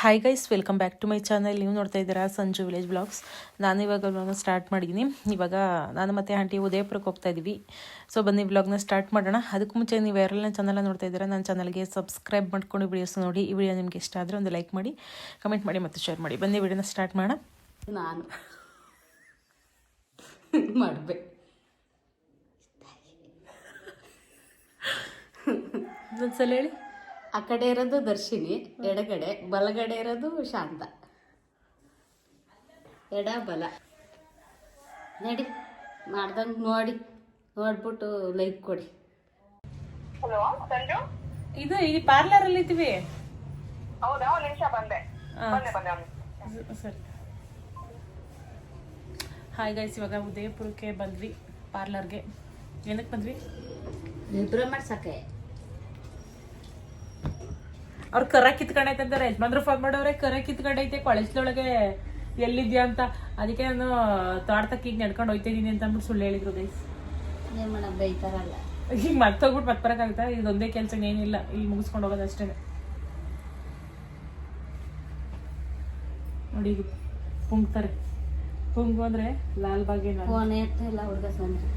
Hi guys welcome back to my channel ನೀವು ನೋಡ್ತಾ ಇದ್ದೀರಾ ಸಂಜು ವಿಲೇಜ್ ಬ್ಲಾಗ್ಸ್ ನಾನು ಇವಾಗ ಬ್ಲಾಗ್ನ ಸ್ಟಾರ್ಟ್ ಮಾಡಿದ್ದೀನಿ. ಇವಾಗ ನಾನು ಮತ್ತು ಆಂಟಿ ಉದಯಪುರಕ್ಕೆ ಹೋಗ್ತಾ ಇದ್ದೀವಿ ಸೊ ಬನ್ನಿ ಬ್ಲಾಗ್ನ ಸ್ಟಾರ್ಟ್ ಮಾಡೋಣ. ಅದಕ್ಕೆ ಮುಂಚೆ ನೀವು ಯಾರೆಲ್ಲ ಚಾನಲ್ನ ನೋಡ್ತಾ ಇದ್ದೀರಾ ನನ್ನ ಚಾನಲ್ಗೆ ಸಬ್ಸ್ಕ್ರೈಬ್ ಮಾಡ್ಕೊಂಡು ವಿಡಿಯೋಸ್ ನೋಡಿ ಈ ವಿಡಿಯೋ ನಿಮಗೆ ಇಷ್ಟ ಆದರೆ ಒಂದು ಲೈಕ್ ಮಾಡಿ ಕಮೆಂಟ್ ಮಾಡಿ ಮತ್ತು ಶೇರ್ ಮಾಡಿ. ಬನ್ನಿ ವಿಡಿಯೋನ ಸ್ಟಾರ್ಟ್ ಮಾಡೋಣ. ನಾನು ಮಾಡಬೇಕು ಒಂದ್ಸಲ ಹೇಳಿ. ಆ ಕಡೆ ಇರೋದು ದರ್ಶಿನಿ ಎಡಗಡೆ ಬಲಗಡೆ ಇರೋದು ಶಾಂತ. ಎಡ ಬಲ. ನಡಿ ಮಾಡ್ದಂಗೆ ನೋಡಿ ನೋಡ್ಬಿಟ್ಟು ಲೈಕ್ ಕೊಡಿ. ಇದು ಈ ಪಾರ್ಲರಲ್ಲಿ ಇದ್ದೀವಿ. ಹೌದಾ? ಒಂದ್ ನಿಮಿಷ ಬಂದೆ. ಸರಿ. ಹಾಯ್ ಗೈಸ್ ಇವಾಗ ಉದಯಪುರಕ್ಕೆ ಬಂದ್ವಿ ಪಾರ್ಲರ್ಗೆ ಏನಕ್ಕೆ ಬಂದ್ವಿ? ಇಬ್ರು ಮಾಡ್ಸಕ್ಕೆ ಅವ್ರು ಕರ ಕಿತ್ಕೊಂಡೈತೆ ಅಂತಾರೆ. ಯಜಮಾನ್ರು ಫೋನ್ ಮಾಡೋರೆ ಕರ ಕಿತ್ಕೊಂಡೈತೆ. ಕಾಲೇಜ್ದೊಳಗೆ ಎಲ್ಲಿದ್ಯಾ ಅಂತ. ಅದಕ್ಕೆ ನಾನು ತೋಟಕ್ಕೆ ಈಗ ನಡ್ಕೊಂಡು ಹೋಯ್ತಿದ್ದೀನಿ ಇದೀನಿ ಅಂತ ಅಂದ್ಬಿಟ್ಟು ಸುಳ್ಳು ಹೇಳಿದ್ರು ಗೈಸ್ ಏನು ಬೈತಾರಲ್ಲ ಈಗ ಮತ್ತೆ ಹೋಗ್ಬಿಟ್ಟು ಮತ್ತೆ ಬರೋಕ್ಕಾಗುತ್ತಾ? ಇದೊಂದೇ ಕೆಲಸ ಏನಿಲ್ಲ ಇಲ್ಲಿ. ಮುಗಿಸ್ಕೊಂಡು ಹೋಗೋದು ಅಷ್ಟೇ. ನೋಡಿ ಇದು ಪುಂಗ್ತಾರೆ. ಪುಂಗು ಅಂದ್ರೆ ಲಾಲ್ ಬಾಗೆ ಫೋನ್ ಎತ್ತಿಲ್ಲ ಹುಡುಗ ಸಂಜೆ.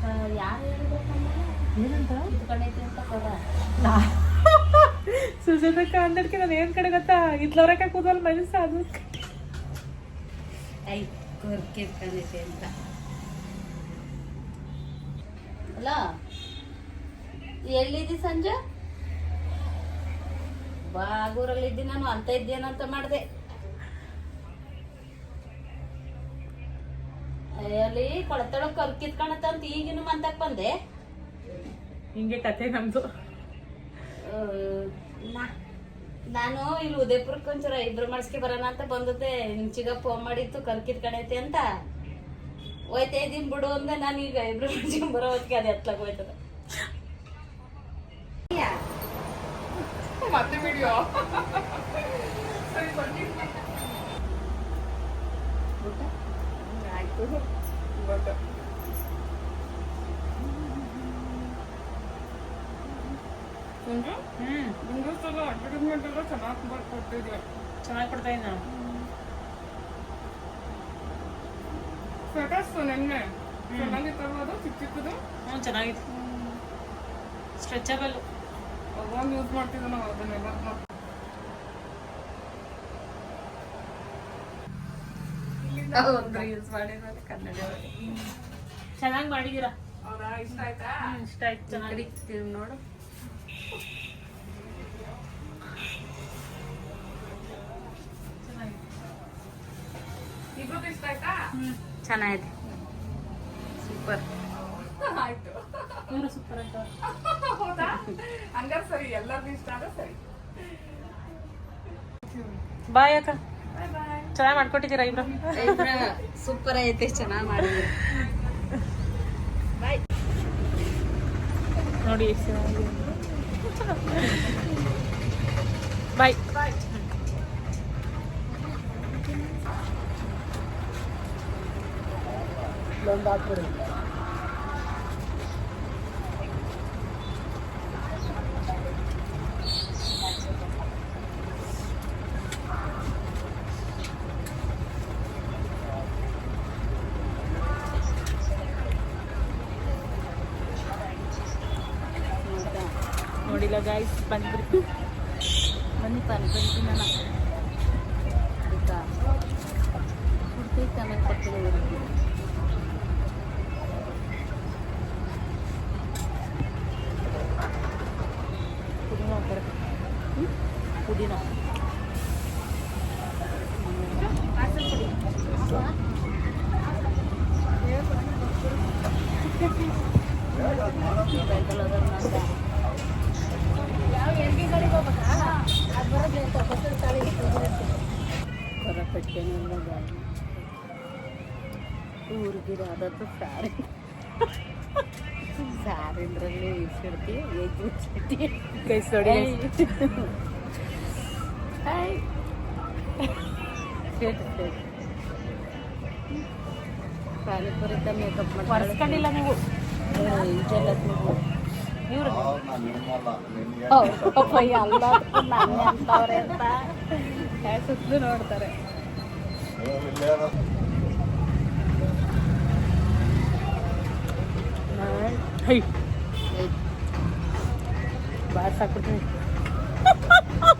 ಸುಜಾತಕ್ಕ ಅಂದಡ್ಕೆ ನಾನು ಏನ್ ಕಡೆ ಗೊತ್ತಾ? ಇದ್ಲವ್ರಕ್ಕ ಕೂದಲ್ ಮನಸ್ಸು ಅದು. ಅಂತ. ಅಲ್ಲ ಎಲ್ಲಿದ್ದಿ ಸಂಜೆ? ಬಾಗೂರಲ್ಲಿದ್ದಿ ನಾನು ಅಂತ ಇದ್ದೇನಂತ ಮಾಡಿದೆ. ಅಲ್ಲಿ ಕೊಳತೊಳಗ್ ಕರ್ ಅಂತ ಈಗಿನ ಮಂತಕ್ ಬಂದೆ. ಹಿಂಗೆ ಕತೆ ನಮ್ದು. ಆ, ನಾ- ನಾನು ಇಲ್ಲಿ ಉದಯಪುರಕ್ಕೆ ಒಂಚೂರ ಇಬ್ರು ಮಾಡಿಸ್ಕೆ ಬರೋಣ ಅಂತ ಬಂದದ್ದೆ. ನಿಮ್ ಚಿಗ ಫೋನ್ ಮಾಡಿತ್ತು ಕಲ್ ಕಿತ್ಕೊಂಡೈತೆ ಅಂತ. ಹೋಯ್ತಾ ಇದೀನಿ ಬಿಡು ಅಂದೆ. ನಾನು ಈಗ ಇಬ್ರು ಮಾಡಿಸ್ಕೊಂಡ್ ಬರೋ ಹೊತ್ತಿಗೆ ಅದು ಎತ್ತಲಾಗ ಹೋಯ್ತದ. ಮತ್ತೆ ವಿಡಿಯೋ ಆಯ್ತು. ಸಂಜು ಹ್ಮ್. ಅಡ್ವರ್ಟೈಸ್ಮೆಂಟ್ ಎಲ್ಲ ಚೆನ್ನಾಗಿ ಚೆನ್ನಾಗಿ ಕೊಡ್ತಾ ನೆನ್ನೆ. ಚೆನ್ನಾಗಿತ್ತಲ್ಲ ಅದು? ಚಿಕ್ಕ ಚಿಕ್ಕದು? ಹ್ಞೂ ಚೆನ್ನಾಗಿತ್ತು. ಸ್ಟ್ರೆಚಬಲ್ ಅವಾಗ ಯೂಸ್ ಮಾಡ್ತಿದ್ದೆ ನಾವು ಅದನ್ನೆಲ್ಲ. ಯೂಸ್ ಮಾಡಿದ್ರೆ ಕನ್ನಡ ಚೆನ್ನಾಗಿ ಮಾಡಿದ್ದೀರಾ ಇಷ್ಟ ಆಯ್ತಾ? ಇಷ್ಟ ಆಯ್ತು ಚೆನ್ನಾಗಿ ನೋಡು. ಇಬ್ರದ್ದು ಇಷ್ಟ ಆಯ್ತಾ? ಚೆನ್ನಾಗಿದೆ. ಸೂಪರ್. ಆಯ್ತು. ಇವರು ಸೂಪರ್ ಆಯ್ತು ಹೌದಾ? ಹಂಗಾರೆ ಸರಿ ಎಲ್ಲರಿಗೂ ಇಷ್ಟ ಆದ್ರೆ ಸರಿ. ಬಾಯ್ ಅಕ್ಕ. ಬಾಯ್ ಬಾಯ್ ಚೆನ್ನಾಗಿ ಮಾಡ್ಕೊಟ್ಟಿದ್ದೀರಾ ಇಬ್ರು? ಸೂಪರ್ ಐತೆ ಚೆನ್ನಾಗಿ ಮಾಡಿದ್ರು. ನೋಡಿ ಬಾಯ್ ಬಾಯ್ ನೋಡಿಲ್ಲ ಗಾಯ್ಸ್ ಬಂದ್ಬಿಟ್ಟು ಬನ್ನಿ ಪಾನಿ ಬಂದು ನಾನು ಆಯ್ತಾ ಕುಡ್ತಿ ಚೆನ್ನಾಗಿ ಕೊಡ್ತೀನಿ ಪುದೀನ ಊರಿಗಿರ ಅದತ್ತು ಸ್ಯಾರಿ ಸ್ಯಾರಿಂದ್ರಲ್ಲಿ ಇಡ್ತಿ ಎದ್ದು ಚಟ್ಟಿ ಕೈ ಸೊಡಿ. ಹಾಯ್ ಶೇಟ್ ಪಾನಿಪುರಿ ಮೇಕಪ್ ಒರೆಸ್ಕೊಂಡಿಲ್ಲ ನೀವು. ಇವ್ರು. ಎಲ್ಲ ನನ್ನ ಅಂತವ್ರೆ ಅಂತ. ಸುತ್ತಲೂ ನೋಡ್ತಾರೆ. ಹೈ. ಬಾರ್ ಹಾಕ್ಬಿಡ್ತೀನಿ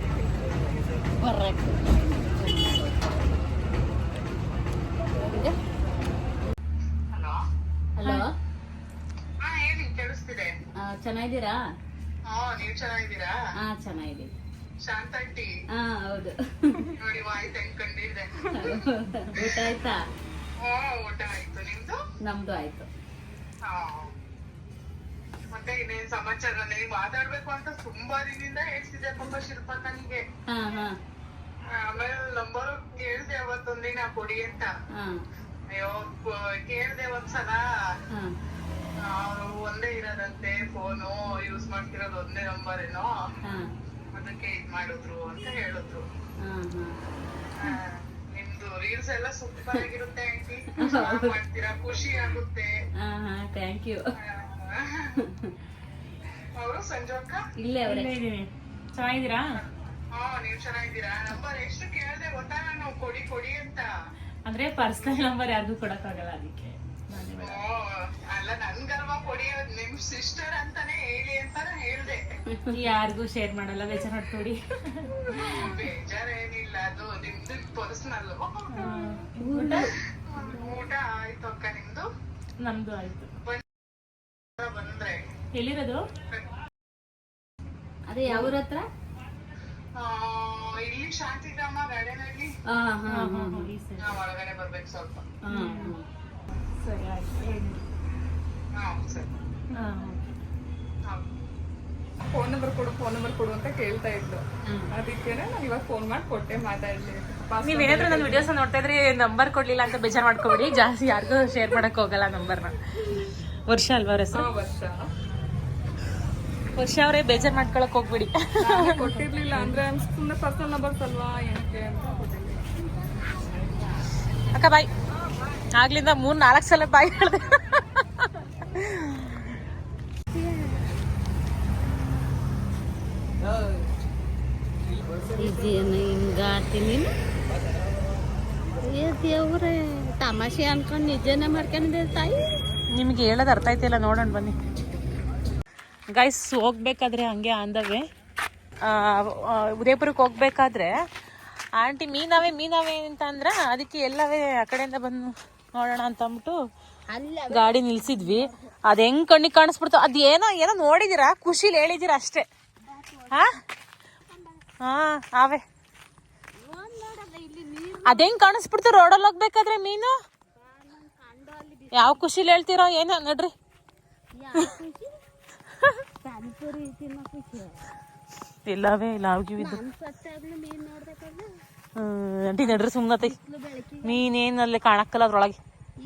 ಹಲೋ. ಹಲೋ. ಹಾ. ಹೇಳಿ ಕೇಳಿಸ್ತಿದೆ. ಚೆನ್ನಾಗಿದ್ದೀರಾ? ಹಾ ನೀವ್ ಚೆನ್ನಾಗಿದ್ದೀರಾ? ಹಾ ಚೆನ್ನಾಗಿದ್ದೀವಿ ಶಾಂತ ಆಂಟಿ. ಹಾ ಹೌದು. ನೋಡಿ ವಾಯ್ಸ್ ಹೆಂಗ್ ಕಂಡಿದೆ. ಊಟ ಆಯ್ತಾ? ಹಾ ಊಟ ಆಯ್ತು. ನಿಮ್ದು? ನಮ್ದು ಆಯ್ತು. ಹಾ ಮತ್ತೆ ಇನ್ನೇನ್ ಸಮಾಚಾರ ನೀವು ಮಾತಾಡ್ಬೇಕು ಅಂತ ತುಂಬಾ ದಿನದಿಂದ ಹೇಳ್ತಿದ್ದೆ ತುಂಬಾ ಶಿಲ್ಪ ನನಗೆ ಆಮೇಲೆ ನಂಬರ್ ಕೇಳ್ದೆ ಅವತ್ತೊಂದಿನ ಕೊಡಿ ಅಂತ. ಅಯ್ಯೋ ಕೇಳ್ದೆ ಒಂದ್ಸಲ. ಅವ್ರು ಒಂದೇ ಇರೋದಂತೆ ಫೋನು ಯೂಸ್ ಮಾಡ್ತಿರೋದು ಒಂದೇ ನಂಬರ್ ಏನೋ. ಅದಕ್ಕೆ ಇದ್ ಮಾಡಿದ್ರು ಅಂತ ಹೇಳಿದ್ರು. ನಿಮ್ದು ರೀಲ್ಸ್ ಎಲ್ಲ ಸೂಪರ್ ಆಗಿರುತ್ತೆ ಆಂಟಿ. ಮಾಡ್ತೀರಾ? ಖುಷಿ ಆಗುತ್ತೆ. ಥ್ಯಾಂಕ್ ಯು ಇಲ್ಲೇ ಅವರೇ. ಇಲ್ಲೇ ಇದ್ದೀನಿ. ಚೆನ್ನಾಗಿದ್ದೀರಾ? ಹಾ ನೀವ್ ಚೆನ್ನಾಗಿದ್ದೀರಾ? ನಂಬರ್ ಎಷ್ಟು ಕೇಳ್ದೆ ಗೊತ್ತಾ? ನಾನು ಕೊಡಿ ಕೊಡಿ ಅಂತ. ಅಂದ್ರೆ ಪರ್ಸನಲ್ ನಂಬರ್ ಯಾರಿಗೂ ಕೊಡಕ್ಕಾಗಲ್ಲ ಅದಕ್ಕೆ. ಓ, ಅಲ್ಲ ನನ್ ಗರ್ವ ಕೊಡಿ ನಿಮ್ ಸಿಸ್ಟರ್ ಅಂತಾನೆ ಹೇಳಿ ಅಂತಾನೆ ಹೇಳ್ದೆ. ಯಾರಿಗೂ ಶೇರ್ ಮಾಡಲ್ಲ ಬೇಜಾರ್ ಮಾಡ್ಕೊಡಿ. ಬೇಜಾರೇನಿಲ್ಲ ಅದು ನಿಮ್ದು ಪರ್ಸನಲ್. ಊಟ? ಊಟ? ಆಯ್ತು ಅಕ್ಕ ನಿಮ್ದು? ನಮ್ದು ಆಯ್ತು. ಎಲ್ಲಿರೋದು? ಅದೇ ಯಾವ್ರ ಹತ್ರ? ಆ, ಇಲ್ಲಿ ಶಾಂತಿಗ್ರಾಮ ಗಾರ್ಡನ್ ಅಲ್ಲಿ ಹಾ ಹಾ ಹಾ ಈ ಸರಿ. ನಾವ್ ಒಳಗಡೆ ಬರ್ಬೇಕು ಸ್ವಲ್ಪ. ಹಾ ಸರಿ ಆಯ್ತು. ಹೇಳಿ. ಹಾ ಸರಿ. ಹಾ, ಹಾ. ಫೋನ್ ನಂಬರ್ ಕೊಡು ಫೋನ್ ನಂಬರ್ ಕೊಡು ಅಂತ ಕೇಳ್ತಾ ಇದ್ದು ಹ್ಮ್. ಅದಕ್ಕೆ ನಾನು ಇವಾಗ ಫೋನ್ ಮಾಡಿ ಕೊಟ್ಟೆ ಮಾತಾಡ್ಲಿ ನೀವ್ ಏನಾದ್ರು ನನ್ನ ವಿಡಿಯೋಸ್ ನೋಡ್ತಾ ಇದ್ರೆ ನಂಬರ್ ಕೊಡ್ಲಿಲ್ಲ ಅಂತ ಬೇಜಾರ್ ಮಾಡ್ಕೋಬೇಡಿ. ಜಾಸ್ತಿ ಯಾರಿಗೂ ಶೇರ್ ಮಾಡಕ್ ಹೋಗಲ್ಲ ನಂಬರ್ನ. ವರ್ಷ ಅಲ್ವಾ ವರ್ಷ. ವರ್ಷ ಅವರೇ ಬೇಜಾರ್ ಮಾಡ್ಕೊಳಕ್ ಹೋಗ್ಬಿಡಿ. ನಾನು ಕೊಟ್ಟಿರ್ಲಿಲ್ಲ ಅಂದ್ರೆ ಸುಮ್ಮನೆ ಪರ್ಸನಲ್ ನಂಬರ್ಸ್ ಅಲ್ವಾ ಏನಕ್ಕೆ ಅಕ್ಕ ಬಾಯ್ ಆಗ್ಲಿಂದ ಮೂರ್ ನಾಲ್ಕು ಸಲ ಬಾಯ್ ಹೇಳಿದೆ. ದೇವ್ರೆ ತಮಾಷೆ ಅನ್ಕೊಂಡು ನಿಜನೇ ಮಾಡ್ಕೊಂಡಿದ್ದೆ ತಾಯಿ ನಿಮ್ಗೆ ಹೇಳೋದು ಅರ್ಥ ಆಯ್ತಿಲ್ಲ ನೋಡೋಣ ಬನ್ನಿ. ಗೈಸ್ ಹೋಗ್ಬೇಕಾದ್ರೆ ಹಂಗೆ ಆಂದವೆ ಉದಯಪುರಕ್ಕೆ ಹೋಗ್ಬೇಕಾದ್ರೆ ಆಂಟಿ ಮೀನವೇ ಮೀನವೇ ಅಂತ ಅಂದ್ರ ಅದಕ್ಕೆ ಎಲ್ಲವೇ ಆ ಕಡೆಯಿಂದ ಬಂದು ನೋಡೋಣ ಅಂತ ಅಂದ್ಬಿಟ್ಟು ಅಲ್ಲ ಗಾಡಿ ನಿಲ್ಸಿದ್ವಿ. ಅದ್ ಹೆಂಗ್ ಕಣ್ಣಿಗೆ ಕಾಣಿಸ್ಬಿಡ್ತು? ಅದ್ ಏನೋ ಏನೋ ನೋಡಿದಿರಾ? ಖುಷಿಲಿ ಹೇಳಿದಿರ ಅಷ್ಟೇ. ಹಾ? ಹಾ ಆವೆ. ಅದ್ ಹೆಂಗ್ ಕಾಣಿಸ್ಬಿಡ್ತು? ರೋಡಲ್ಲಿ ಹೋಗ್ಬೇಕಾದ್ರೆ ಮೀನು? ಯಾವ ಖುಷಿಲಿ ಹೇಳ್ತಿರೋ ಏನೋ ನೋಡ್ರಿ. ಇಲ್ಲವೇ ಇಲ್ಲ ನೋಡ್ಬೇಕಾದ್ರೆ ಅಂಟಿ ನಡ್ರಿ ಸುಮ್ಮನತೆ ಮೀನೇನ್ ಅಲ್ಲಿ ಕಾಣಕ್ಕಲ್ಲ ಅದ್ರೊಳಗೆ.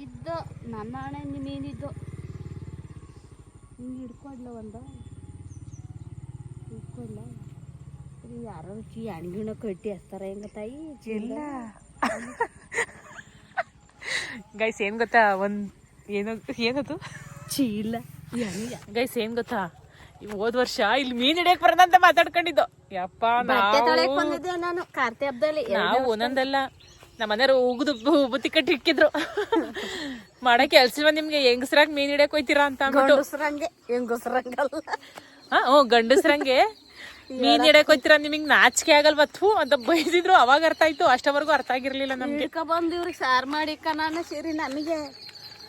ಇದ್ದು ನನ್ನ ಹಣೆ ಮೀನಿದ್ದು ಹಿಂಗೆ ಹಿಡ್ಕೊಡ್ಲ ಒಂದು? ಹಿಡ್ಕೊಡ್ಲ? ಯಾರೋ ಚಿ ಅಣ್ಗಿಣ ಕಟ್ಟಿ ಹಚ್ತಾರೆ ಹೆಂಗ ತಾಯಿ? ಇಲ್ಲ. ಗೈಸ್ ಏನ್ ಗೊತ್ತಾ? ಒಂದ್ ಏನೋ ಏನದು? ಚೀಲ? ಗೈಸ್ ಏನ್ ಗೊತ್ತಾ? ಹೋದ್ ವರ್ಷ ಇಲ್ಲಿ ಮೀನ್ ಹಿಡಿಯಕ್ ಬರದಂತ ಮಾತಾಡ್ಕೊಂಡಿದ್ದು. ಯಪ್ಪ ನಾವು ಬಂದಿದ್ದೆ ನಾನು? ಕಾರ್ತಿ ಹಬ್ಬದಲ್ಲಿ ನಾವು ಒಂದೊಂದಲ್ಲ. ನಮ್ಮ ಮನೆಯವ್ರು ಉಗ್ದು ಬುತ್ತಿ ಕಟ್ಟಿ ಇಕ್ಕಿದ್ರು. ಮಾಡೋ ಕೆಲ್ಸವ ನಿಮ್ಗೆ? ಹೆಂಗಸ್ರಾಗ ಮೀನ್ ಹಿಡಿಯಕ್ ಹೋಯ್ತೀರಾ ಅಂತ ಅಂದ್ಬಿಟ್ಟು. ಗಂಡಸ್ರಂಗೆ ಹೆಂಗಸ್ರಂಗಲ್ಲ. ಹಾ ಹ್ಞೂ ಗಂಡಸ್ರಂಗೆ. ಮೀನ್ ಹಿಡಿಯಕ್ ಹೋಯ್ತೀರಾ ನಿಮಗೆ ನಾಚಿಕೆ ಆಗಲ್ವಾ? ಥೂ ಅಂತ ಬೈದಿದ್ರು. ಅವಾಗ ಅರ್ಥ ಆಯ್ತು. ಅಷ್ಟವರೆಗೂ ಅರ್ಥ ಆಗಿರ್ಲಿಲ್ಲ ನಮ್ಗೆ. ಹಿಡ್ಕ ಬಂದು ಇವ್ರಿಗೆ ಸಾರ್ ಮಾಡಿ ನಾನು ಸೇರಿ ನಮಗೆ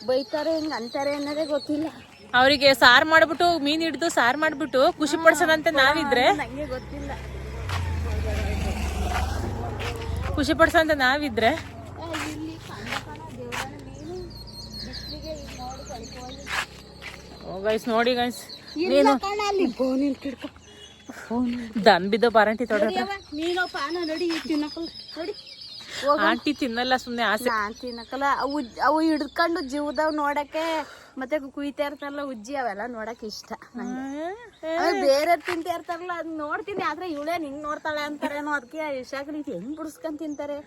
ಬೈತಾರೆ ಹಿಂಗ ಅಂತಾರೆ ಅನ್ನೋದೇ ಗೊತ್ತಿಲ್ಲ. ಅವರಿಗೆ ಸಾರ್ ಮಾಡ್ಬಿಟ್ಟು ಮೀನ್ ಹಿಡಿದು ಸಾರ್ ಮಾಡ್ಬಿಟ್ಟು ಖುಷಿ ಪಡ್ಸೋದಂತೆ ನಾವಿದ್ರೆ. ಖುಷಿ ಗೊತ್ತಿಲ್ಲ. ಅಂತ ನಾವಿದ್ರೆ. ಈಗ ನೋಡಿ ಗೈಸ್ ನೋಡಿ ದನ್ ಬಿದ್ದು ಬಾರಂಟಿ ತೊಡ ಆಂಟಿ ತಿನ್ನಲ್ಲ ಸುಮ್ನೆ ಆಸೆ. ನಾನ್ ತಿನ್ನಕಲ್ಲ. ಅವು ಅವು ಹಿಡ್ಕೊಂಡು ಜೀವದಾವ್ ನೋಡಕ್ಕೆ ಮತ್ತೆ ಕುಯ್ತಾ ಇರ್ತಾರಲ್ಲ ಉಜ್ಜಿ ಅವೆಲ್ಲ ನೋಡಕ್ ಇಷ್ಟ ಬೇರೆ ತಿಂತಾ ಇರ್ತಾರಲ್ಲ ಅದ್ ನೋಡ್ತೀನಿ. ಆದ್ರೆ ಇವಳೇ ಹಿಂಗ್ ನೋಡ್ತಾಳೆ ಅಂತಾರೇನೋ ಅದಕ್ಕೆ ಇಷ್ಟಾಗ್ಲಿ ಇದು ಹೆಂಗ್ ಬಿಡಿಸ್ಕೊಂಡ್ ತಿಂತಾರೆ?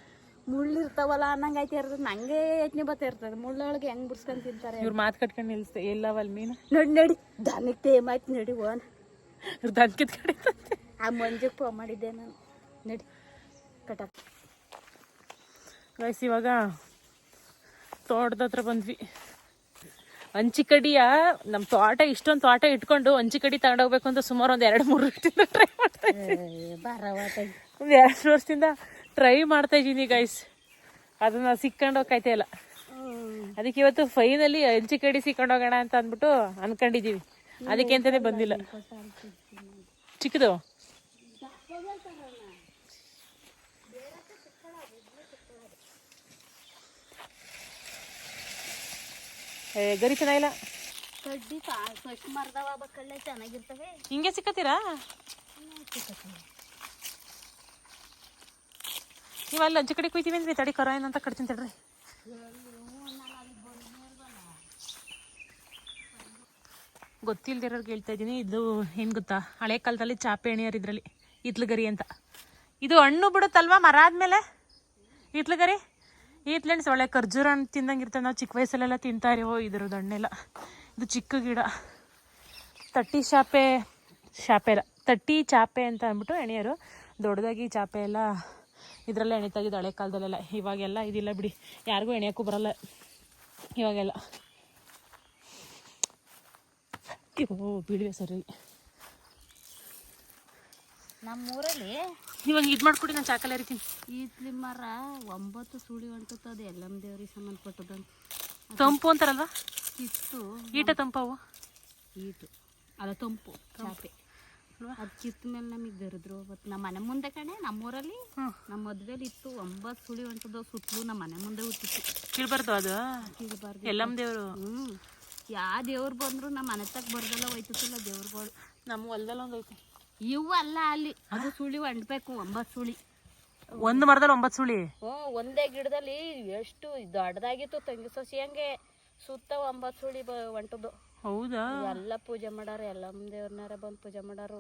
ಮುಳ್ಳು ಇರ್ತಾವಲ್ಲ ಅನ್ನಂಗೈತೆ ಇರ್ತದೆ ನಂಗೆ ಯೋಚನೆ ಬತ್ತ ಇರ್ತದೆ. ಮುಳ್ಳೊಳಗೆ ಹೆಂಗ್ ಬಿಡ್ಸ್ಕೊಂಡ್ ತಿಂತಾರೆ ಇವ್ರ ಮಾತು ಕಟ್ಕೊಂಡು ನಿಲ್ಸ್ತೆ ಎಲ್ಲವಲ್ ಮೀನು ನೋಡಿ ನೋಡಿ. ದನಕ್ಕೆ ಟೇಮ್ ಆಯ್ತು ನಡಿ ಓನ್ ಇವ್ರು ದನ್ ಕಿತ್ಕಡೆ ಆ ಮಂಜಕ್ಕೆ ಫೋನ್ ಮಾಡಿದ್ದೆ ನಾನು. ನಡಿ ಕಟ ಗೈಸ್ ಇವಾಗ ತೋಟದ ಹತ್ರ ಬಂದ್ವಿ. ಹಂಚಿಕಡಿಯ ನಮ್ಮ ತೋಟ ಇಷ್ಟೊಂದು ತೋಟ ಇಟ್ಕೊಂಡು ಹಂಚಿಕಡಿ ತಗೊಂಡೋಗ್ಬೇಕು ಅಂತ ಸುಮಾರು ಒಂದು ಎರಡು ಮೂರು ವರ್ಷದಿಂದ ಟ್ರೈ ಮಾಡ್ತಾ ಇದ್ದೀನಿ ಒಂದು ಎರಡು ವರ್ಷದಿಂದ ಟ್ರೈ ಮಾಡ್ತಾ ಇದ್ದೀನಿ ಗೈಸ್ ಅದನ್ನ ಸಿಕ್ಕೊಂಡೋಗ್ತಾ ಇಲ್ಲ. ಅದಕ್ಕೆ ಇವತ್ತು ಫೈನಲಿ ಅಂಚಿಕಡಿ ಸಿಕ್ಕೊಂಡೋಗೋಣ ಅಂತ ಅಂದ್ಬಿಟ್ಟು ಅನ್ಕೊಂಡಿದೀವಿ. ಅದಕ್ಕೆ ಅಂತಾನೆ ಬಂದಿಲ್ಲ. ಚಿಕ್ಕದು? ಗರಿ ಚೆನ್ನಾಗಿಲ್ಲ ಕಡ್ಡಿ ಫಸ್ಟ್ ಮರ್ದವ ಬಕ್ಕಳ್ಳೆ ಚೆನ್ನಾಗಿರ್ತವೆ. ಹಿಂಗೆ ಸಿಕ್ಕತ್ತೀರಾ? ನೀವು ಅಲ್ಲಿ ಅಂಚೆ ಕಡೆ ಕುಯ್ತೀವಿ ಅಂದ್ರೆ ತಡಿ ಕರ ಏನಂತ ಕಟ್ತೀನಿ ತಡ್ರಿ. ಗೊತ್ತಿಲ್ದಿರೋರ್ಗೆ ಹೇಳ್ತಾ ಇದ್ದೀನಿ ಇದು ಏನು ಗೊತ್ತಾ? ಹಳೆ ಕಾಲದಲ್ಲಿ ಚಾಪೆ ಎಣಿಯರ್ ಇದರಲ್ಲಿ ಇತ್ಲಗರಿ ಅಂತ. ಇದು ಹಣ್ಣು ಬಿಡುತ್ತಲ್ವಾ ಮರ ಆದ್ಮೇಲೆ ಇತ್ಲಗರಿ? ಈತ್ಲೆಣ್ಸ್ ಒಳ್ಳೆ ಖರ್ಜೂರ ತಿಂದಂಗೆ ಇರ್ತದೆ. ನಾವು ಚಿಕ್ಕ ವಯಸ್ಸಲ್ಲೆಲ್ಲ ತಿಂತಾ ಇರೋ ಇದ್ರದ್ದು ಹಣ್ಣೆಲ್ಲ ಇದು ಚಿಕ್ಕ ಗಿಡ. ತಟ್ಟಿ ಶಾಪೆ ಶಾಪೆಲ್ಲ ತಟ್ಟಿ ಚಾಪೆ ಅಂತ ಅಂದ್ಬಿಟ್ಟು ಎಣೆಯೋರು ದೊಡ್ಡದಾಗಿ ಚಾಪೆ ಎಲ್ಲ ಇದರಲ್ಲೇ ಎಣಿತಾಗಿದ್ದು ಹಳೆ ಕಾಲದಲ್ಲೆಲ್ಲ. ಇವಾಗೆಲ್ಲ ಇದಿಲ್ಲ ಬಿಡಿ. ಯಾರಿಗೂ ಎಣೆಯೋಕ್ಕೂ ಬರಲ್ಲ. ಇವಾಗೆಲ್ಲ. ಓ ಬಿಡುವೆ ಸರಿ. ನಮ್ಮೂರಲ್ಲಿ ಇವಾಗ ಇದು ಮಾಡ್ಕೊಡಿ ನಾನು ಚಾಕಲ್ ಹರಿತೀನಿ ಈತ್ಲಿ ಮರ ಒಂಬತ್ತು ಸುಳಿ ಹೊಂಟುತ್ತದೆ ಎಲ್ಲಮ್ಮ ದೇವ್ರಿಗೆ ಸಂಬಂಧಪಟ್ಟದ್ದು ತಂಪು ಅಂತಾರಲ್ವಾ? ಇತ್ತು ಈಟ ತಂಪವು ಈಟು. ಅಲ್ಲ ತಂಪು. ಚಾಪೆ. ಅದು ಕಿತ್ತ ಮೇಲೆ ನಮಗೆ ಗರಿದ್ರು ಮತ್ತು ನಮ್ಮ ಮನೆ ಮುಂದೆ ಕಣೆ ನಮ್ಮೂರಲ್ಲಿ ನಮ್ಮ ಮದ್ವೆಲಿ ಇತ್ತು ಒಂಬತ್ತು ಸುಳಿ ಹೊಂಟದ್ದು ಸುತ್ತಲೂ ನಮ್ಮ ಮನೆ ಮುಂದೆ ಹುಟ್ಟಿತ್ತು. ಕೀಳ್ಬಾರ್ದು ಅದು. ಕೀಳ್ಬಾರ್ದು. ಎಲ್ಲಮ್ಮ ದೇವರು. ಹ್ಞೂ ಯಾವ ದೇವ್ರು ಬಂದ್ರು ನಮ್ಮ ಮನೆ ತಕ್ಕ ಬರ್ದಲ್ಲ ಹೋಯ್ತಿಲ್ಲ ದೇವ್ರುಗಳು. ನಮ್ಮ ಹೊಲ್ದಲ್ಲಿ ಒಂದು ಐತೆ ಇವು ಅಲ್ಲ ಅಲ್ಲಿ. ಅದು ಸುಳಿ ಹೊಂಡ್ಬೇಕು ಒಂಬತ್ತು ಸುಳಿ. ಒಂದು ಮರದಲ್ಲಿ ಒಂಬತ್ತು ಸುಳಿ? ಹ್ಞೂ ಒಂದೇ ಗಿಡದಲ್ಲಿ ಎಷ್ಟು ದೊಡ್ಡದಾಗಿತ್ತು ತಂಗಿ ಸಸಿ ಹಂಗೆ. ಸುತ್ತ ಒಂಬತ್ತು ಸುಳಿ ಬ ಹೊಂಟದ್ದು ಹೌದಾ? ಎಲ್ಲ ಪೂಜೆ ಮಾಡಾರ ಎಲ್ಲಮ್ಮ ದೇವ್ರನಾರ ಬಂದು ಪೂಜೆ ಮಾಡಾರು.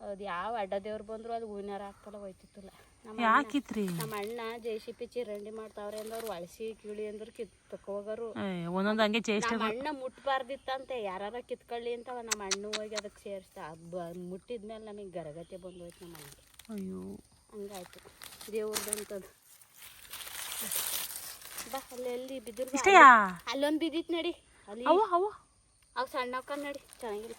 ಅದು ಯಾವ ಅಡ್ಡ ದೇವ್ರು ಬಂದ್ರು ಅದು ಹೂವಿನಾರ ಹಾಕಲ್ಲ ಹೋಯ್ತಿತ್ತಲ್ಲ. ಯಾಕಿತ್ರಿ? ನಮ್ಮ ಅಣ್ಣ ಜೆ ಸಿ ಪಿ ಚಿರಂಡಿ ಮಾಡ್ತಾವ್ರೆ ಅಂದವ್ರು ಅಳಸಿ ಕಿಳಿ ಅಂದ್ರೆ ಕಿತ್ಕೋಗರು ಒಂದೊಂದು ಹಂಗೆ ಚೇಷ್ಟೆ ಅಣ್ಣ ಮುಟ್ಬಾರ್ದಿತ್ತಂತೆ ಯಾರಾರ ಕಿತ್ಕೊಳ್ಳಿ ಅಂತ ನಮ್ಮ ಅಣ್ಣ ಹೋಗಿ ಅದಕ್ಕೆ ಸೇರಿಸ್ತಾ ಮುಟ್ಟಿದ್ಮೇಲೆ ನಮಗೆ ಗರಗತೆ ಬಂದೋಯ್ತು ನಮ್ಮ ಅಣ್ಣ. ಅಯ್ಯೋ. ಹಂಗಾಯ್ತು. ದೇವ್ರದಂತದು ಬಾ ಅಲ್ಲಿ ಎಲ್ಲಿ ಬಿದ್ದಿರ್ ಅಲ್ಲೊಂದು ಬಿದ್ದಿತ್ತು ನಡಿ. ಅಲ್ಲಿ ಅವು ಅವು ಅವು ಸಣ್ಣಕ್ಕ ನಡಿ ಚೆನ್ನಾಗಿಲ್ಲ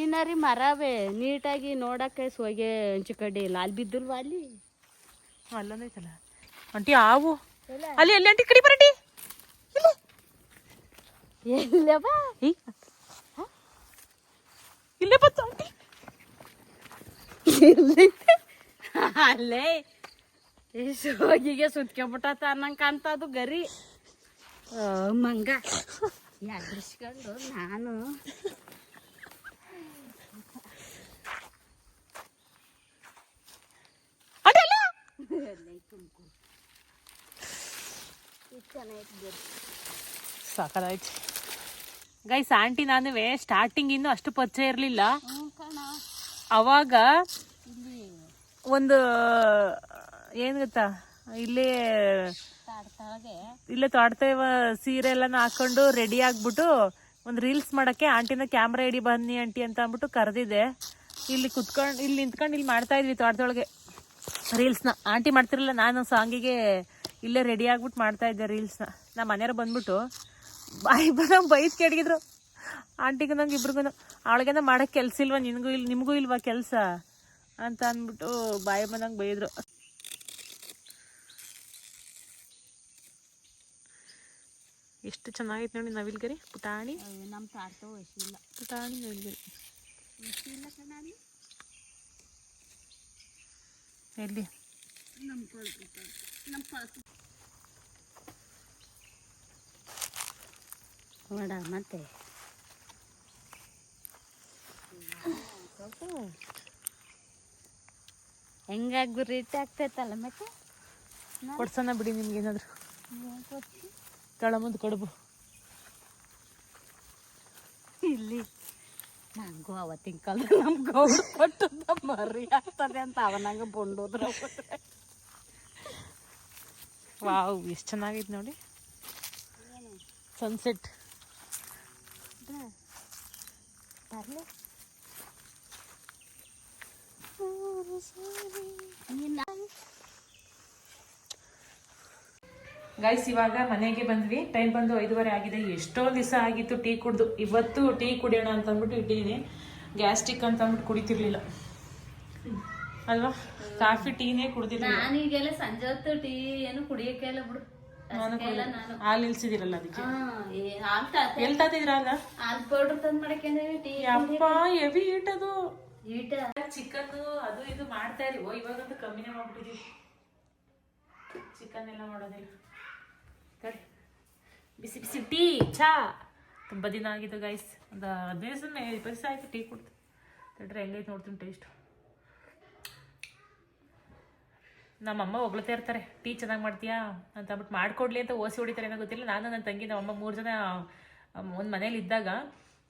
ಈನರಿ ಮರವೇ? ನೀಟಾಗಿ ನೋಡಕ್ಕೆ ಸೊಗೆ ಹಂಚಿಕಡ್ಡಿ ಇಲ್ಲ. ಅಲ್ಲಿ ಬಿದ್ದಿಲ್ವಾ ಅಲ್ಲಿ? ಅಲ್ಲೊಂದೈತಲ್ಲ ಅಂಟಿ ಆವು. ಅಲ್ಲಿ ಅಲ್ಲಿ ಅಂಟಿ ಕಡಿ ಬರಂಟಿ. ಇಲ್ಲ. ಇಲ್ಲೇ ಬತ್ತು ಅಂಟಿ ಅಲ್ಲೇ. ಸೋಗಿಗೆ ಸುತ್ಕೊಂಬಿಟ್ಟತ ಅನ್ನಂಗೆ ಅದು ಗರಿ. ಮಂಗ. ಎದುರಿಸ್ಕೊಂಡು ನಾನು ಅಂಟಿ ಅಲ್ಲ ಸಾಕಾಯ್ತು ಗೈಸ್ ಆಂಟಿ ನಾನು ಸ್ಟಾರ್ಟಿಂಗ್ ಇನ್ನು ಅಷ್ಟು ಪರಿಚಯ ಇರಲಿಲ್ಲ. ಅವಾಗ ಒಂದು, ಏನು ಗೊತ್ತಾ? ಇಲ್ಲಿ ಇಲ್ಲೇ ತೋಟದ ಸೀರೆ ಎಲ್ಲಾನು ಹಾಕೊಂಡು ರೆಡಿ ಆಗ್ಬಿಟ್ಟು ಒಂದು ರೀಲ್ಸ್ ಮಾಡಕ್ಕೆ ಆಂಟಿನ ಕ್ಯಾಮ್ರಾ ಇಡಿ ಬನ್ನಿ ಆಂಟಿ ಅಂತ ಅಂದ್ಬಿಟ್ಟು ಕರೆದಿದೆ ಇಲ್ಲಿ ಕುತ್ಕೊಂಡು, ಇಲ್ಲಿ ನಿಂತ್ಕೊಂಡು ಇಲ್ಲಿ ಮಾಡ್ತಾ ಇದ್ವಿ ತೋಟದೊಳಗೆ. ರೀಲ್ಸ್ನ ಆಂಟಿ ಮಾಡ್ತಿರಲಿಲ್ಲ ನಾನು ಸಾಂಗಿಗೆ ಇಲ್ಲೇ ರೆಡಿ ಆಗ್ಬಿಟ್ಟು ಮಾಡ್ತಾ ಇದ್ದೆ ರೀಲ್ಸ್ನ. ನಮ್ಮ ಮನೆಯವ್ರು ಬಂದ್ಬಿಟ್ಟು ಬಾಯಿ ಬಂದಂಗೆ ಬೈದು ಕೆಡಗಿದ್ರು. ಆಂಟಿಗೂ ನಂಗೆ ಇಬ್ರಿಗೂ ಅವಳಿಗೆನ ಮಾಡೋಕ್ಕೆ ಕೆಲಸ ಇಲ್ವಾ? ನಿನಗೂ ಇಲ್ಲಿ ನಿಮಗೂ ಇಲ್ವಾ ಕೆಲಸ? ಅಂತ ಅಂದ್ಬಿಟ್ಟು ಬಾಯಿ ಬಂದಂಗೆ ಬೈದ್ರು. ಎಷ್ಟು ಚೆನ್ನಾಗಿತ್ತು ನೋಡಿ ನವಿಲ್ಗರಿ ಪುಟಾಣಿ. ನಮ್ಮ ತಾಡ್ತ ಎಷ್ಟಿಲ್ಲ ಪುಟಾಣಿ ನವಿಲ್ಗರಿ ಎಲ್ಲಿ? ನೋಡ ಮತ್ತೆ? ಹೆಂಗಾಗಿ ಗುರಿ ಆಗ್ತೈತಲ್ಲ ಮತ್ತೆ? ಕೊಡ್ಸೋಣ ಬಿಡಿ ನಿಮ್ಗೆ ಏನಾದ್ರು. ತಳಮುಂದು ಕಡುಬು. ಇಲ್ಲಿ. ನಂಗೂ ಅವತ್ತಿನ ಕಾಲ ನಮ್ ಗೌಡ ಕೊಟ್ಟದ ಮರಿ ಆಗ್ತದೆ ಅಂತ ಅವನಂಗೆ ಬಂಡೋದ್ರ. ವಾವ್ ಎಷ್ಟು ಚೆನ್ನಾಗೈತೆ ನೋಡಿ. ಸನ್ಸೆಟ್ ಗೈಸ್ ಇವಾಗ ಮನೆಗೆ ಬಂದ್ವಿ. ಟೈಮ್ ಬಂದು ಐದುವರೆ ಆಗಿದೆ. ಎಷ್ಟೋ ದಿವಸ ಆಗಿತ್ತು ಟೀ ಕುಡ್ದು. ಇವತ್ತು ಟೀ ಕುಡಿಯೋಣ ಅಂತ ಅಂದ್ಬಿಟ್ಟು ಇಟ್ಟಿದ್ದೀನಿ ಗ್ಯಾಸ್ಟ್ರಿಕ್ ಅಂತ ಅಂದ್ಬಿಟ್ಟು ಕುಡಿತಿರ್ಲಿಲ್ಲ. ಅಲ್ವಾ? ಕಾಫಿ ಟೀನೇ ಕುಡ್ದಿರ್ಲಿಲ್ಲ. ನಾನೀಗೆಲ್ಲ ಸಂಜೆ ಹೊತ್ತು ಟೀ ಏನು ಕುಡಿಯಕ್ಕೆ ಇಲ್ಲ ಬಿಡು. ನಾನು ಹಾಲು ನಿಲ್ಸಿದಿರಲ್ಲ ಅದಕ್ಕೆ. ಹಾಲ್ ತಾತ ಎಲ್ಲಿ ತಾತಿದ್ರ ಅಲ್ಲ? ಹಾಲ್ ಪೌಡರ್ ತಂದ್ ಮಾಡಕ್ಕೆ ಟೀ ಅಪ್ಪ ಹೆವಿ ಇಟ್ಟದು ಈಟ ಚಿಕನ್ ಅದು ಇದು ಮಾಡ್ತಾ ಇರಿ. ಇವಾಗಂತೂ ಕಮ್ಮಿನೇ ಮಾಡ್ಬಿಟ್ಟಿದೀವಿ. ಚಿಕನ್ ಎಲ್ಲ ಮಾಡೋದಿಲ್ಲ. ಬಿಸಿ ಬಿಸಿ ಟೀ, ಚಾ. ತುಂಬ ದಿನ ಆಗಿತ್ತು ಗೈಸ್ ಒಂದು ಹದಿನೈದು ದಿವಸ ಆಯ್ತು ಟೀ ಕುಡ್ದು. ತಡ್ರೆ ಹೆಂಗೈತೆ ನೋಡ್ತೀನಿ ಟೇಸ್ಟ್ ನಮ್ಮಮ್ಮ ಹೊಗಳ್ತಾ ಇರ್ತಾರೆ. ಟೀ ಚೆನ್ನಾಗಿ ಮಾಡ್ತೀಯಾ? ಅಂತ ಅಂದ್ಬಿಟ್ಟು ಮಾಡ್ಕೊಡ್ಲಿ ಅಂತ ಓಸಿ ಹೊಡಿತಾರೆ. ಏನೋ ಗೊತ್ತಿಲ್ಲ. ನಾನು ನನ್ನ ತಂಗಿ, ನಮ್ಮಮ್ಮ ಮೂರು ಜನ ಒಂದು ಮನೇಲಿ ಇದ್ದಾಗ,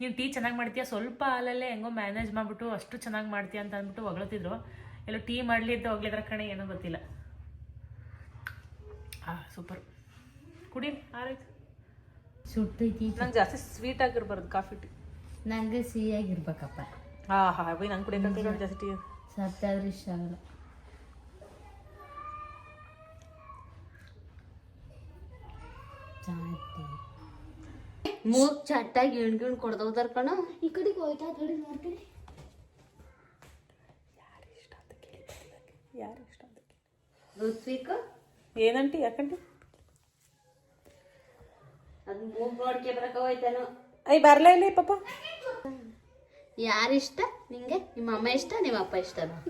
ನೀನು ಟೀ ಚೆನ್ನಾಗಿ ಮಾಡ್ತೀಯಾ? ಸ್ವಲ್ಪ ಹಾಲಲ್ಲೇ ಹೆಂಗೋ ಮ್ಯಾನೇಜ್ ಮಾಡಿಬಿಟ್ಟು, ಅಷ್ಟು ಚೆನ್ನಾಗಿ ಮಾಡ್ತೀಯ? ಅಂತ ಅಂದ್ಬಿಟ್ಟು ಹೊಗಳ್ತಿದ್ರು. ಎಲ್ಲ ಟೀ ಮಾಡಲಿ ಅಂತ ಹೋಗ್ಲಿದ್ರ ಕಣೆ. ಏನೋ ಗೊತ್ತಿಲ್ಲ. ಹಾಂ ಸೂಪರ್ ಕುಡಿ ಆರಾಯ್ತು. ಸುಟ್ಟೈತಿ. ನಂಗೆ ಜಾಸ್ತಿ ಸ್ವೀಟ್ ಆಗಿರ್ಬಾರ್ದು ಕಾಫಿ ಟೀ ನಂಗೆ ಸಿಹಿಯಾಗಿರ್ಬೇಕಪ್ಪ. ಹಾಂ ಹಾಂ ಬೈ ನಂಗೆ ಕುಡಿಯೋಕೆ ಜಾಸ್ತಿ ಟೀ ಸತ್ತಾದ್ರೆ ಇಷ್ಟ ಆಗಲ್ಲ. ಮೂಗ್ ಚಟ್ಟಾಗಿ ಇಣ್ಗಿಣ್ ಕೊಡ್ದವ್ದಾರ ಕಣ. ಈ ಕಡೆಗೆ ಹೋಯ್ತಾ ಕಡೆ. ನೋಡ್ತೀನಿ ಯಾರು ಇಷ್ಟ ಅಂತ ಋತ್ವಿಕ? ಏನಂಟಿ ಯಾಕಂಟಿ? ಐ ಬರಲೇ ಇಲ್ಲ ಪಾಪ. ಯಾರಿಷ್ಟ? ನಿಂಗೆ? ನಿಮ್ಮ ಅಮ್ಮ ಇಷ್ಟ ನಿಮ್ಮ ಅಪ್ಪ ಇಷ್ಟನಾ?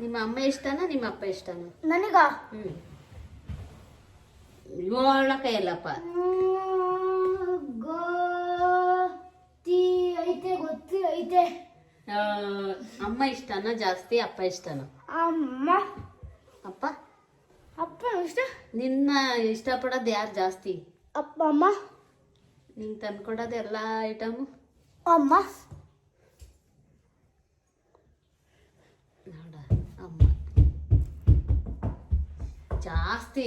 ನಿಮ್ಮ ಅಮ್ಮ ಇಷ್ಟನಾ ನಿಮ್ಮ ಅಪ್ಪ ಇಷ್ಟನಾ? ನನಗ? ಹ್ಮ್. ಏಳಕ ಇಲ್ಲಪ್ಪ ಐತೆ ಗೊತ್ತಿ ಐತೆ. ಅಮ್ಮ ಇಷ್ಟನಾ ಜಾಸ್ತಿ ಅಪ್ಪ ಇಷ್ಟನಾ? ಅಮ್ಮ. ಅಪ್ಪ? ಅಪ್ಪ ಇಷ್ಟ? ನಿನ್ನ ಇಷ್ಟಪಡೋದು ಯಾರು ಜಾಸ್ತಿ? ಅಪ್ಪ ಅಮ್ಮ ನಿಂಗೆ ತಂದ್ಕೊಡೋದು ಎಲ್ಲ ಐಟಮು ಅಮ್ಮ ನೋಡ ಅಮ್ಮ ಜಾಸ್ತಿ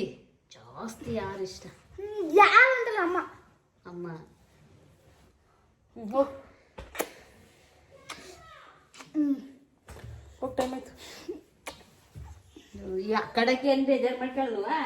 ಜಾಸ್ತಿ ಯಾರು ಇಷ್ಟ ಯಾರು ಅಂತಲ್ಲ ಅಮ್ಮ ಅಮ್ಮ ಹೋಗಿ ಹೋಗಿ ಟೈಮ್ ಆಯ್ತು ಈ ಆ ಕಡೆಗೆ ಏನು ಬೇಜಾರು ಮಾಡ್ಕೊಳ್ಳಲ್ವಾ